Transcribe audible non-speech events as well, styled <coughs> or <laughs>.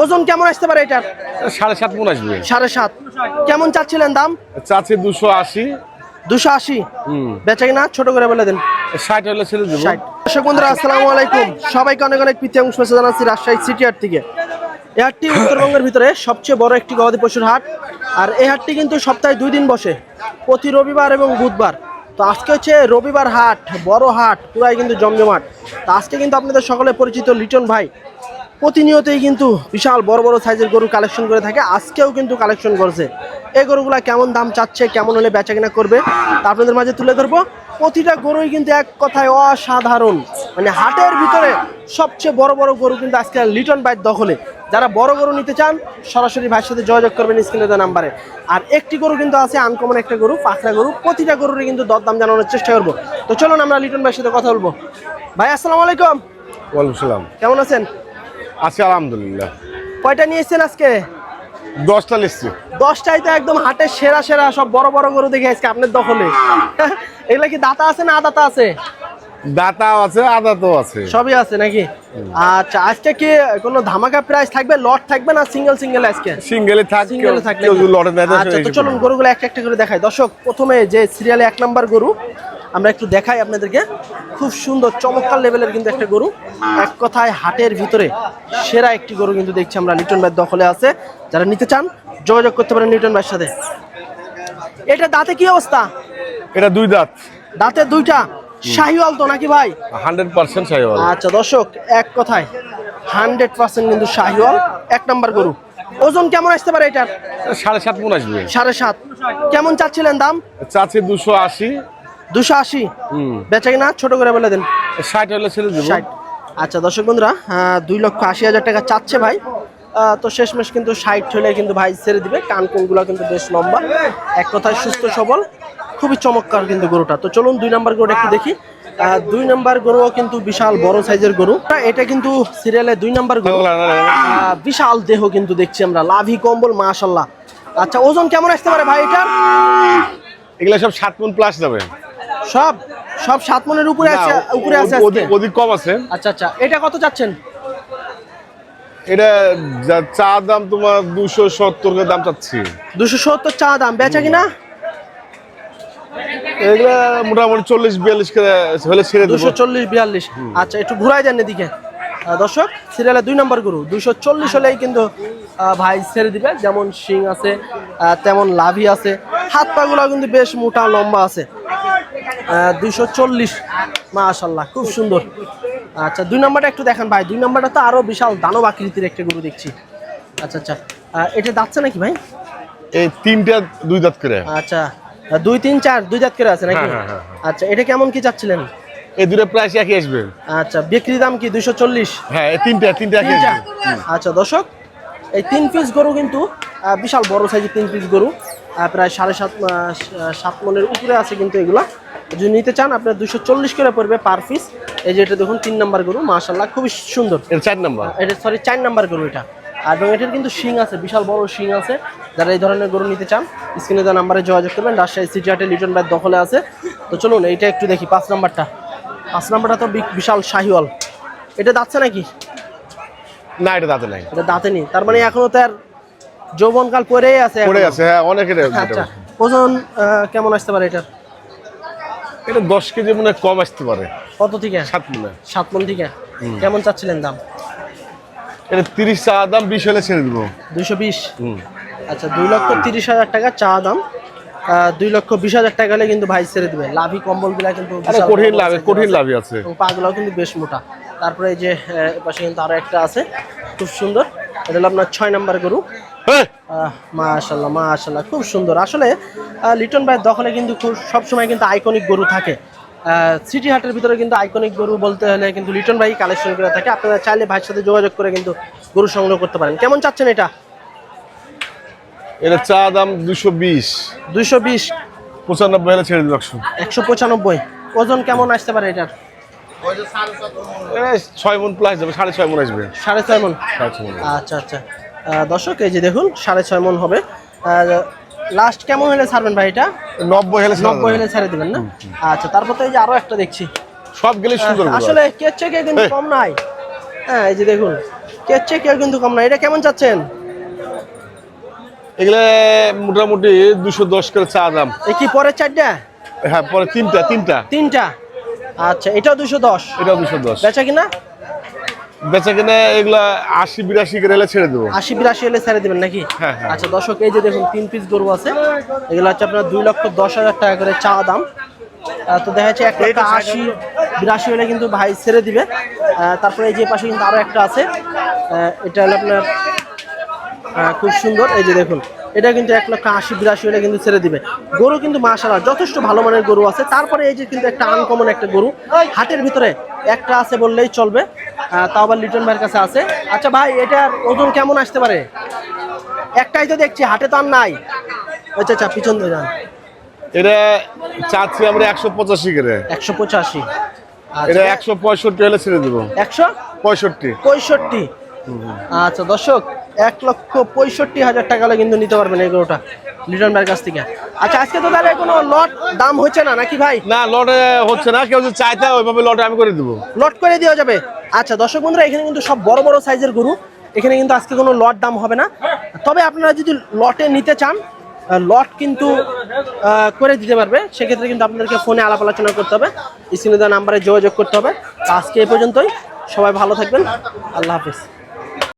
ওজন কেমন আসতে পারে এটার? সাড়ে সাত মন আসবে। সাড়ে সাত। কেমন চাচ্ছিলেন দাম? চাচ্ছি দুশো আশি। দুশো আশি? বেচা কিনা? ছোট করে বলে দেন। ষাট হলে ষাট। দর্শক বন্ধুরা আসসালামু আলাইকুম। সবাইকে অনেক অনেক প্রীতি এবং শুভেচ্ছা জানাচ্ছি রাজশাহী সিটি হাট থেকে। এই হাটটি <coughs> উত্তরবঙ্গের ভিতরে সবচেয়ে বড় একটি গবাদি পশুর হাট। আর এই হাটটি কিন্তু সপ্তাহে দুই দিন বসে। প্রতি রবিবার এবং বুধবার। তো আজকে হচ্ছে রবিবার হাট বড় হাট পুরাই কিন্তু জমজমাট। তো আজকে কিন্তু আপনাদের সকলে পরিচিত লিটন ভাই প্রতিনিয়তই কিন্তু বিশাল বড় বড় সাইজের গরু কালেকশন করে থাকে। আজকেও কিন্তু কালেকশন করছে। এই গরুগুলা কেমন দাম চাচ্ছে কেমন হলে বেচা কিনা করবে তা আপনাদের মাঝে তুলে ধরবো। প্রতিটা গরুই কিন্তু এক কথায় অসাধারণ। মানে হাটের ভিতরে সবচেয়ে বড় বড় গরু কিন্তু আজকে লিটন বাইট দখলে। যারা বড় গরু নিতে চান সরাসরি ভাইয়ের সাথে যোগাযোগ করবেন স্ক্রিনে দেওয়া নাম্বারে। আর একটি গরু কিন্তু আছে আনকমন একটা গরু পাখরা গরু। প্রতিটা গরুরই কিন্তু দরদাম জানানোর চেষ্টা করব। তো চলুন আমরা লিটন ভাইয়ের সাথে কথা বলব। ভাই আসসালামু আলাইকুম। ওয়ালাইকুম সালাম। কেমন আছেন? আছি আলহামদুলিল্লাহ। কয়টা নিয়ে এসেছেন আজকে? দশটা লিখছি দশটাই তো একদম হাটের সেরা সেরা সব বড় বড় গরু দেখে আজকে আপনার দখলে। <laughs> এগুলা কি দাতা আছে না আদাতা আছে? দাতাও আছে আদাতও আছে। সবই আছে নাকি? আচ্ছা আজকে কি কোনো ধামাকা প্রাইস থাকবে লট থাকবে না সিঙ্গেল সিঙ্গেল আজকে? সিঙ্গেলে লটে আচ্ছা তো চলুন গরুগুলো একটা একটা করে দেখাই। দর্শক প্রথমে যে সিরিয়ালে এক নাম্বার গরু আমরা একটু দেখাই আপনাদেরকে। খুব সুন্দর চমৎকার লেভেলের কিন্তু একটা গরু। এক কথায় হাটের ভিতরে সেরা একটি গরু কিন্তু দেখছি আমরা লিটন ভাইয়ের দখলে আছে। যারা নিতে চান যোগাযোগ করতে পারেন লিটন ভাইয়ের সাথে। এটা দাঁতে কি অবস্থা? এটা দুই দাঁত। দাঁতে দুইটা? শাহিওয়াল তো নাকি ভাই? হান্ড্রেড পার্সেন্ট সাইওয়াল আচ্ছা দর্শক এক কথায় হান্ড্রেড পার্সেন্ট কিন্তু শাহিওয়াল। এক নাম্বার গরু। ওজন কেমন আসতে পারে এটার? সাড়ে সাত মন আসবে। সাড়ে সাত। কেমন চাচ্ছিলেন দাম? চাচ্ছি দুশো আশি। দুশো আশি। বেচা কিনা? ছোট করে বলে দেন। ষাট হলে ছেড়ে দেবো। ষাট। আচ্ছা দর্শক বন্ধুরা দুই লক্ষ আশি হাজার টাকা চাচ্ছে ভাই। তো শেষমেশ কিন্তু ষাট হলে কিন্তু ভাই ছেড়ে দিবে। কান কোনগুলো কিন্তু বেশ লম্বা। এক কথায় সুস্থ সবল খুবই চমৎকার কিন্তু গরুটা। তো চলুন দুই নাম্বার গরুটা একটু দেখি। দুই নাম্বার গরুও কিন্তু বিশাল বড় সাইজের গরু। এটা কিন্তু সিরিয়ালে দুই নাম্বার গরু। বিশাল দেহ কিন্তু দেখছি আমরা। লাভি কম্বল মাশাল্লাহ আচ্ছা ওজন কেমন আসতে পারে ভাই এটা এগুলো সব সাত মন প্লাস যাবে। সব সব সাত মনের উপরে আছে উপরে আছে অধিক- আজকে। অধিক কম আছে। আচ্ছা আচ্ছা এটা কত চাচ্ছেন? এটা চা দাম তোমার দুশো সত্তর দাম চাচ্ছি। দুশো সত্তর চা দাম বেচা কিনা? এগুলা মোটামুটি চল্লিশ বিয়াল্লিশ করে হলে ছেড়ে দেবো। দুশো চল্লিশ বিয়াল্লিশ। আচ্ছা একটু ঘুরাই যান এদিকে। দর্শক সিরিয়ালে দুই নম্বর গরু দুইশো চল্লিশ হলেই কিন্তু ভাই ছেড়ে দিবে। যেমন শিং আছে তেমন লাভি আছে। হাত পাগুলো কিন্তু বেশ মোটা লম্বা আছে। দুইশো চল্লিশ। মাশাল্লাহ খুব সুন্দর। আচ্ছা দুই নম্বরটা একটু দেখান ভাই। দুই নম্বরটা তো আরও বিশাল দানব আকৃতির একটা গরু দেখছি। আচ্ছা আচ্ছা। এটা যাচ্ছে নাকি ভাই? এই তিনটা দুই দাঁত করে। আচ্ছা দুই তিন চার দুই দাঁত করে আছে নাকি? হ্যাঁ, হ্যাঁ, হ্যাঁ, আচ্ছা এটা কেমন কি চাচ্ছিলেন? এই দুটো প্রাইস একই আসবে। আচ্ছা বিক্রি দাম কি দুইশো চল্লিশ? হ্যাঁ এই তিনটা তিনটা একই তিনটা আচ্ছা দর্শক এই তিন পিস গরু কিন্তু বিশাল বড় সাইজের তিন পিস গরু। প্রায় সাড়ে সাত সাত মনের উপরে আছে কিন্তু এগুলো। যদি নিতে চান আপনার দুশো চল্লিশ করে পড়বে পার পিস এই যে এটা দেখুন তিন নাম্বার গরু মাশাল্লাহ খুবই সুন্দর। চার নাম্বার? এটা সরি চার নাম্বার গরু এটা। আর এবং এটার কিন্তু শিং আছে বিশাল বড় শিং আছে। যারা এই ধরনের গরু নিতে চান স্ক্রিনে দেওয়া নাম্বারে যোগাযোগ করবেন। রাজশাহী সিটি হাটে লিটন বাইর দখলে আছে। তো চলুন এইটা একটু দেখি পাঁচ নাম্বারটা। পাঁচ নাম্বারটা তো বিশাল শাহিওয়াল। এটা যাচ্ছে নাকি? না এটা দাঁতে নাই। এটা দাঁতে নেই। তার মানে এখনও তার যৌবনকাল পরেই আছে এখনও। আছে হ্যাঁ অনেকের আচ্ছা ওজন কেমন আসতে পারে এটা এটা দশ কেজি মনে কম আসতে পারে। কত থেকে? সাত মনে সাত মন থেকে। কেমন চাচ্ছিলেন দাম? এটা তিরিশ চা দাম বিশ হলে ছেড়ে দেবো। দুইশো বিশ? আচ্ছা দুই লক্ষ তিরিশ হাজার টাকা চা দাম। দুই লক্ষ বিশ হাজার টাকা হলে কিন্তু ভাই ছেড়ে দেবে। লাভি কম্বলগুলা কিন্তু কঠিন লাভে কঠিন আছে। আছে। পাগুলাও কিন্তু বেশ মোটা। তারপরে এই যে এপাশে কিন্তু আরও একটা আছে খুব সুন্দর। এটা হলো আপনার ছয় নাম্বার গরু। মাশাল্লাহ মাশাল্লাহ খুব সুন্দর। আসলে লিটন ভাইয়ের দখলে কিন্তু খুব সবসময় কিন্তু আইকনিক গরু থাকে। সিটি হাটের ভিতরে কিন্তু আইকনিক গরু বলতে হলে কিন্তু লিটন ভাই কালেকশন করে থাকে। আপনারা চাইলে ভাইয়ের সাথে যোগাযোগ করে কিন্তু গরু সংগ্রহ করতে পারেন। কেমন চাচ্ছেন এটা? এটা চা দাম দুশো বিশ। দুইশো বিশ। পঁচানব্বই হলে ছেড়ে দেবো একশো। একশো পঁচানব্বই। ওজন কেমন আসতে পারে এটার? ছয় মন প্লাস যাবে সাড়ে ছয় মন আসবে। সাড়ে ছয় মন। আচ্ছা আচ্ছা। দর্শক এই যে দেখুন সাড়ে ছয় মন হবে। লাস্ট কেমন হলে ছাড়বেন ভাই এটা? নব্বই হলে নব্বই। হলে ছেড়ে দিবেন না? আচ্ছা তারপর তো এই যে আরও একটা দেখছি। সব গেলে সুন্দর আসলে থেকে কিন্তু কম নাই। হ্যাঁ এই যে দেখুন কেউ চেয়ে কেউ কিন্তু কম নাই। এটা কেমন চাচ্ছেন? এগুলো মোটামুটি দুশো দশ করে চা দাম। এ কি পরের চারটা? হ্যাঁ পরে তিনটা তিনটা। তিনটা। আচ্ছা এটাও দুশো দশ। এটাও দুশো দশ। বেচা কিনা? বেচা কিনে এগুলা আশি বিরাশি ছেড়ে দেবো। আশি বিরাশি ছেড়ে দেবেন নাকি? হ্যাঁ, হ্যাঁ। আচ্ছা দর্শক এই যে দেখুন তিন পিস গরু আছে। এগুলো হচ্ছে আপনার দুই লক্ষ দশ হাজার টাকা করে চা দাম। তো দেখা যাচ্ছে এক লক্ষ আশি বিরাশি হলে কিন্তু ভাই ছেড়ে দিবে। তারপরে এই যে পাশে কিন্তু আরও একটা আছে। এটা হলো আপনার খুব সুন্দর। এই যে দেখুন এটা কিন্তু এক লক্ষ আশি বিরাশি হলে কিন্তু ছেড়ে দিবে। গরু কিন্তু মাসালা যথেষ্ট ভালো মানের গরু আছে। তারপরে এই যে কিন্তু একটা আনকমন একটা গরু। হাটের ভিতরে একটা আছে বললেই চলবে। তাও আবার লিটন ভাইয়ের কাছে আছে। আচ্ছা ভাই এটার ওজন কেমন আসতে পারে? একটাই তো দেখছি হাটে তো আর নাই। আচ্ছা আচ্ছা পিছন দিয়ে যান। এটা চাচ্ছি আমরা একশো পঁচাশি করে। একশো পঁচাশি। এটা একশো পঁয়ষট্টি হলে ছেড়ে দেবো। একশো? পঁয়ষট্টি। পঁয়ষট্টি। আচ্ছা দর্শক এক লক্ষ পঁয়ষট্টি হাজার টাকা কিন্তু নিতে পারবেন এই গরুটা লিটন ভাইয়ের কাছ থেকে। আচ্ছা আজকে তো তাহলে কোনো লট দাম হচ্ছে না নাকি ভাই? না লটে হচ্ছে না কেউ যদি চাইতে ওইভাবে লটে আমি করে দেবো। লট করে দেওয়া যাবে। আচ্ছা দর্শক বন্ধুরা এখানে কিন্তু সব বড় বড় সাইজের গরু এখানে কিন্তু আজকে কোনো লট দাম হবে না। তবে আপনারা যদি লটে নিতে চান লট কিন্তু করে দিতে পারবে। সেক্ষেত্রে কিন্তু আপনাদেরকে ফোনে আলাপ আলোচনা করতে হবে স্ক্রিনে দেওয়া নাম্বারে যোগাযোগ করতে হবে। আজকে এই পর্যন্তই। সবাই ভালো থাকবেন। আল্লাহ হাফিজ।